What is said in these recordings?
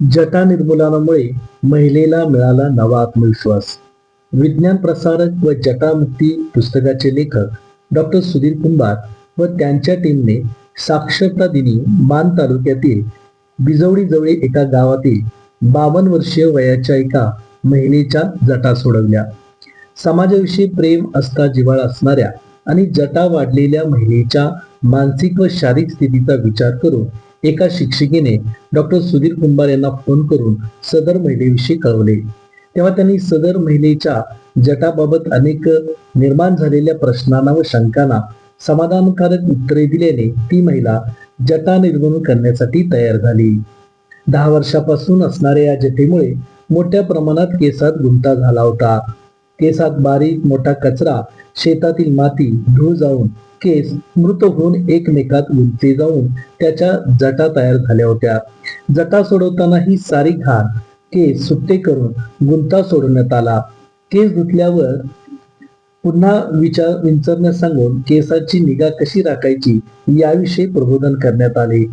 जटा निर्मूलनामुळे महिलेला मिळाला नवा आत्मविश्वास. विज्ञान प्रसारक व जटामुक्ती पुस्तकाचे लेखक डॉक्टर सुधीर कुंभार व त्यांच्या टीमने साक्षरता दिनी मान तालुक्यातील बिजवडीजवळ एका गावातील बावन्न वर्षीय वयाच्या एका महिलेच्या जटा सोडवल्या. समाजाविषयी प्रेम असता जिव्हाळा असणाऱ्या आणि जटा वाढलेल्या महिलेच्या मानसिक व शारीरिक स्थितीचा विचार करून एका शिक्षिकेने डॉक्टर सुधीर कुंभार यांना फोन करून सदर महिलेविषयी कळवले. तेव्हा त्यांनी सदर महिलेच्या जटाबाबत अनेक निर्माण झालेल्या प्रश्नांना व शंकांना समाधानकारक उत्तरे दिल्याने ती महिला जटा निर्गमन करण्यासाठी तयार झाली. दहा वर्षापासून असणाऱ्या या जटेमुळे मोठ्या प्रमाणात केसात गुंता झाला होता. केसात बारीक मोठा कचरा शेतातील माती धूळ जाऊन केस मृत होऊन एकमेकात गुंतले जाऊन त्याच्या जटा तयार झाल्या होत्या. जटा सोडवताना ही सारी घाण केस सुट्टे करून गुंता सोडवण्यात आला. केस धुतल्यावर पुन्हा विचार विंचरण्यास सांगून केसाची निगा कशी राखायची याविषयी प्रबोधन करण्यात आले.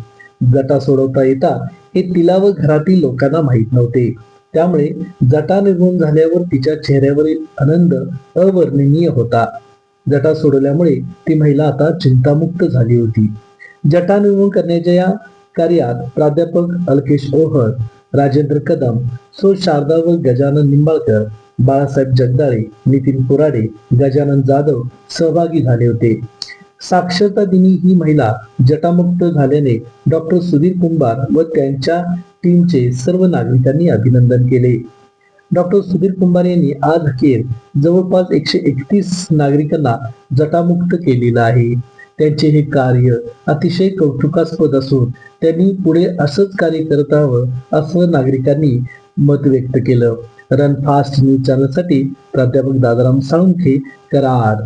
जटा सोडवता येता हे तिला व घरातील लोकांना माहीत नव्हते. त्यामुळे जटा निर्गुण झाल्यावर तिच्या चेहऱ्यावरील आनंद अवर्णनीय होता. जटा सोडवल्यामुळे ती महिला आता चिंतामुक्त झाली होती. जटा निर्मूल करण्याच्या या कार्यात प्राध्यापक अल्केश ओहर राजेंद्र कदम सो शारदा व गजानन निंबाळकर बाळासाहेब जगदाळे नितीन पुराडे गजानन जाधव सहभागी झाले होते. साक्षरता दिनी ही महिला जटामुक्त झाल्याने डॉक्टर सुधीर कुंभार व त्यांच्या टीमचे सर्व नागरिकांनी अभिनंदन केले. डॉक्टर सुधीर कुंभार यांनी आज अखेर जवळपास एकशे एकतीस नागरिकांना जटामुक्त केलेलं आहे. त्यांचे हे कार्य अतिशय कौतुकास्पद असून त्यांनी पुढे असंच कार्य करत राहावं असं नागरिकांनी मत व्यक्त केलं. रन फास्ट न्यूज चॅनलसाठी प्राध्यापक दादाराम साळुंखे कराड.